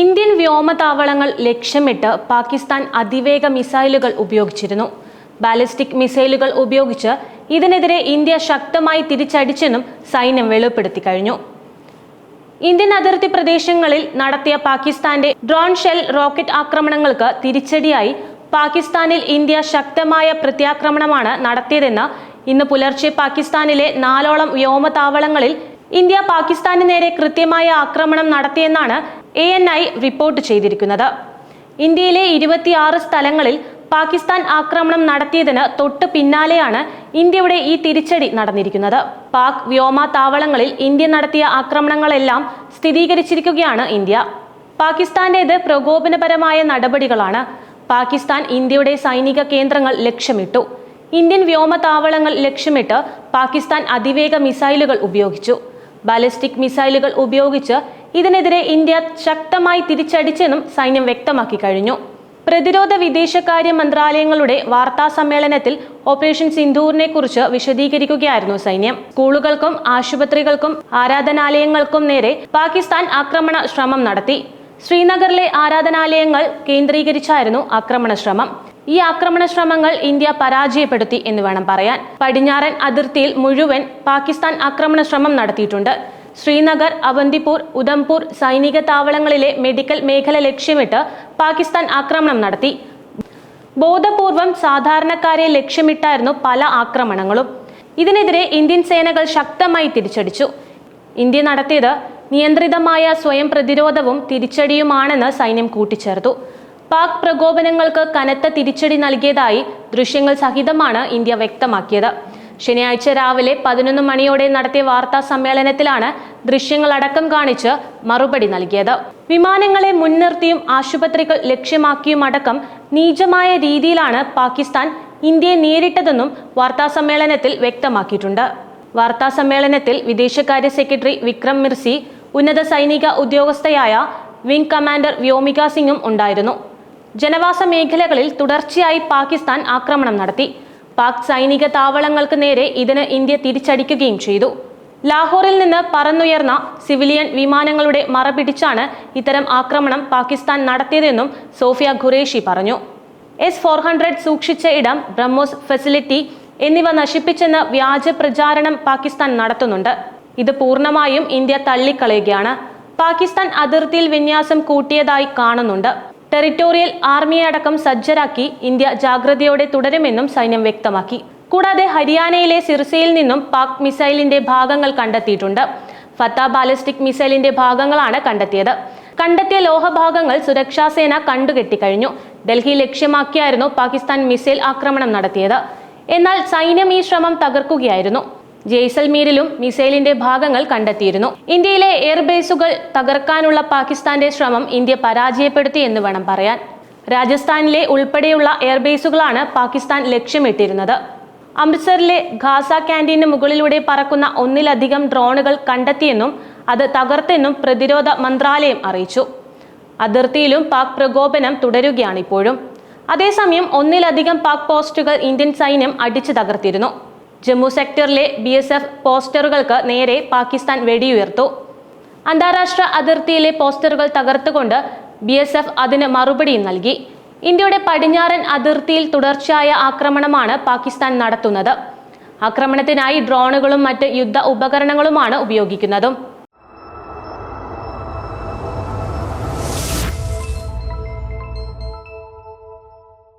Indian വ്യോമതാവളങ്ങൾ ലക്ഷ്യമിട്ട് പാകിസ്ഥാൻ അതിവേഗ മിസൈലുകൾ ഉപയോഗിച്ചിരുന്നു. ബാലിസ്റ്റിക് മിസൈലുകൾ ഉപയോഗിച്ച് ഇതിനെതിരെ ഇന്ത്യ ശക്തമായി തിരിച്ചടിച്ചെന്നും സൈന്യം വെളിപ്പെടുത്തി കഴിഞ്ഞു. ഇന്ത്യൻ അതിർത്തി പ്രദേശങ്ങളിൽ നടത്തിയ പാകിസ്ഥാന്റെ ഡ്രോൺ ഷെൽ റോക്കറ്റ് ആക്രമണങ്ങൾക്ക് തിരിച്ചടിയായി പാകിസ്ഥാനിൽ ഇന്ത്യ ശക്തമായ പ്രത്യാക്രമണമാണ് നടത്തിയതെന്ന് ഇന്ന് പുലർച്ചെ പാകിസ്ഥാനിലെ നാലോളം വ്യോമതാവളങ്ങളിൽ ഇന്ത്യ പാകിസ്ഥാന് നേരെ കൃത്യമായ ആക്രമണം നടത്തിയെന്നാണ് എ എൻ ഐ റിപ്പോർട്ട് ചെയ്തിരിക്കുന്നത്. ഇന്ത്യയിലെ ഇരുപത്തിയാറ് സ്ഥലങ്ങളിൽ പാകിസ്ഥാൻ ആക്രമണം നടത്തിയതിന് തൊട്ട് പിന്നാലെയാണ് ഇന്ത്യയുടെ ഈ തിരിച്ചടി നടന്നിരിക്കുന്നത്. പാക് വ്യോമ താവളങ്ങളിൽ ഇന്ത്യ നടത്തിയ ആക്രമണങ്ങളെല്ലാം സ്ഥിരീകരിച്ചിരിക്കുകയാണ് ഇന്ത്യ. പാകിസ്ഥാന്റേത് പ്രകോപനപരമായ നടപടികളാണ്. പാകിസ്ഥാൻ ഇന്ത്യയുടെ സൈനിക കേന്ദ്രങ്ങൾ ലക്ഷ്യമിട്ടു. ഇന്ത്യൻ വ്യോമ താവളങ്ങൾ ലക്ഷ്യമിട്ട് പാകിസ്ഥാൻ അതിവേഗ മിസൈലുകൾ ഉപയോഗിച്ചു. ബാലിസ്റ്റിക് മിസൈലുകൾ ഉപയോഗിച്ച് ഇതിനെതിരെ ഇന്ത്യ ശക്തമായി തിരിച്ചടിച്ചെന്നും സൈന്യം വ്യക്തമാക്കി കഴിഞ്ഞു. പ്രതിരോധ വിദേശകാര്യ മന്ത്രാലയങ്ങളുടെ വാർത്താ സമ്മേളനത്തിൽ ഓപ്പറേഷൻ സിന്ധൂറിനെ കുറിച്ച് വിശദീകരിക്കുകയായിരുന്നു സൈന്യം. സ്കൂളുകൾക്കും ആശുപത്രികൾക്കും ആരാധനാലയങ്ങൾക്കും നേരെ പാകിസ്ഥാൻ ആക്രമണ ശ്രമം നടത്തി. ശ്രീനഗറിലെ ആരാധനാലയങ്ങൾ കേന്ദ്രീകരിച്ചായിരുന്നു ആക്രമണ ശ്രമം. ഈ ആക്രമണ ശ്രമങ്ങൾ ഇന്ത്യ പരാജയപ്പെടുത്തി എന്ന് വേണം പറയാൻ. പടിഞ്ഞാറൻ അതിർത്തിയിൽ മുഴുവൻ പാകിസ്ഥാൻ ആക്രമണ ശ്രമം നടത്തിയിട്ടുണ്ട്. ശ്രീനഗർ അവന്തിപൂർ ഉധംപൂർ സൈനിക താവളങ്ങളിലെ മെഡിക്കൽ മേഖല ലക്ഷ്യമിട്ട് പാകിസ്ഥാൻ ആക്രമണം നടത്തി. ബോധപൂർവം സാധാരണക്കാരെ ലക്ഷ്യമിട്ടായിരുന്നു പല ആക്രമണങ്ങളും. ഇതിനെതിരെ ഇന്ത്യൻ സേനകൾ ശക്തമായി തിരിച്ചടിച്ചു. ഇന്ത്യ നടത്തിയത് നിയന്ത്രിതമായ സ്വയം പ്രതിരോധവും തിരിച്ചടിയുമാണെന്ന് സൈന്യം കൂട്ടിച്ചേർത്തു. പാക് പ്രകോപനങ്ങൾക്ക് കനത്ത തിരിച്ചടി നൽകിയതായി ദൃശ്യങ്ങൾ സഹിതമാണ് ഇന്ത്യ വ്യക്തമാക്കിയത്. ശനിയാഴ്ച രാവിലെ പതിനൊന്ന് മണിയോടെ നടത്തിയ വാർത്താ സമ്മേളനത്തിലാണ് ദൃശ്യങ്ങളടക്കം കാണിച്ച് മറുപടി നൽകിയത്. വിമാനങ്ങളെ മുൻനിർത്തിയും ആശുപത്രികൾ ലക്ഷ്യമാക്കിയും അടക്കം നീചമായ രീതിയിലാണ് പാകിസ്ഥാൻ ഇന്ത്യയെ നേരിട്ടതെന്നും വാർത്താ സമ്മേളനത്തിൽ വ്യക്തമാക്കിയിട്ടുണ്ട്. വാർത്താ സമ്മേളനത്തിൽ വിദേശകാര്യ സെക്രട്ടറി വിക്രം മിർസി ഉന്നത സൈനിക ഉദ്യോഗസ്ഥയായ വിംഗ് കമാൻഡർ വ്യോമിക സിംഗും ഉണ്ടായിരുന്നു. ജനവാസ മേഖലകളിൽ തുടർച്ചയായി പാകിസ്ഥാൻ ആക്രമണം നടത്തി. പാക് സൈനിക താവളങ്ങൾക്ക് നേരെ ഇതിന് ഇന്ത്യ തിരിച്ചടിക്കുകയും ചെയ്തു. ലാഹോറിൽ നിന്ന് പറന്നുയർന്ന സിവിലിയൻ വിമാനങ്ങളുടെ മറപിടിച്ചാണ് ഇത്തരം ആക്രമണം പാകിസ്ഥാൻ നടത്തിയതെന്നും സോഫിയ ഖുറേഷി പറഞ്ഞു. എസ് ഫോർ ഹൺഡ്രഡ് സൂക്ഷിച്ച ഇടം ബ്രഹ്മോസ് ഫെസിലിറ്റി എന്നിവ നശിപ്പിച്ചെന്ന വ്യാജ പ്രചാരണം പാകിസ്ഥാൻ നടത്തുന്നുണ്ട്. ഇത് പൂർണമായും ഇന്ത്യ തള്ളിക്കളയുകയാണ്. പാകിസ്ഥാൻ അതിർത്തിയിൽ വിന്യാസം കൂട്ടിയതായി കാണുന്നുണ്ട്. ടെറിറ്റോറിയൽ ആർമിയെ അടക്കം സജ്ജരാക്കി ഇന്ത്യ ജാഗ്രതയോടെ തുടരുമെന്നും സൈന്യം വ്യക്തമാക്കി. കൂടാതെ ഹരിയാനയിലെ സിർസയിൽ നിന്നും പാക് മിസൈലിന്റെ ഭാഗങ്ങൾ കണ്ടെത്തിയിട്ടുണ്ട്. ഫത്ത ബാലിസ്റ്റിക് മിസൈലിന്റെ ഭാഗങ്ങളാണ് കണ്ടെത്തിയത്. കണ്ടെത്തിയ ലോഹഭാഗങ്ങൾ സുരക്ഷാസേന കണ്ടുകെട്ടിക്കഴിഞ്ഞു. ഡൽഹി ലക്ഷ്യമാക്കിയായിരുന്നു പാകിസ്ഥാൻ മിസൈൽ ആക്രമണം നടത്തിയത്. എന്നാൽ സൈന്യം ഈ ശ്രമം തകർക്കുകയായിരുന്നു. ജയ്സൽമീരിലും മിസൈലിന്റെ ഭാഗങ്ങൾ കണ്ടെത്തിയിരുന്നു. ഇന്ത്യയിലെ എയർബേസുകൾ തകർക്കാനുള്ള പാകിസ്ഥാന്റെ ശ്രമം ഇന്ത്യ പരാജയപ്പെടുത്തി എന്ന് വേണം പറയാൻ. രാജസ്ഥാനിലെ ഉൾപ്പെടെയുള്ള എയർബേസുകളാണ് പാകിസ്ഥാൻ ലക്ഷ്യമിട്ടിരുന്നത്. അമൃത്സറിലെ ഖാസ ക്യാന്റീന് മുകളിലൂടെ പറക്കുന്ന ഒന്നിലധികം ഡ്രോണുകൾ കണ്ടെത്തിയെന്നും അത് തകർത്തെന്നും പ്രതിരോധ മന്ത്രാലയം അറിയിച്ചു. അതിർത്തിയിലും പാക് പ്രകോപനം തുടരുകയാണിപ്പോഴും അതേസമയം ഒന്നിലധികം പാക് പോസ്റ്റുകൾ ഇന്ത്യൻ സൈന്യം അടിച്ചു തകർത്തിരുന്നു. ജമ്മു സെക്ടറിലെ ബി എസ് എഫ് പോസ്റ്ററുകൾക്ക് നേരെ പാകിസ്ഥാൻ വെടിയുയർത്തു. അന്താരാഷ്ട്ര അതിർത്തിയിലെ പോസ്റ്ററുകൾ തകർത്തുകൊണ്ട് ബി എസ് എഫ് അതിന് മറുപടിയും നൽകി. ഇന്ത്യയുടെ പടിഞ്ഞാറൻ അതിർത്തിയിൽ തുടർച്ചയായ ആക്രമണമാണ് പാകിസ്ഥാൻ നടത്തുന്നത്. ആക്രമണത്തിനായി ഡ്രോണുകളും മറ്റ് യുദ്ധ ഉപകരണങ്ങളുമാണ് ഉപയോഗിക്കുന്നതും.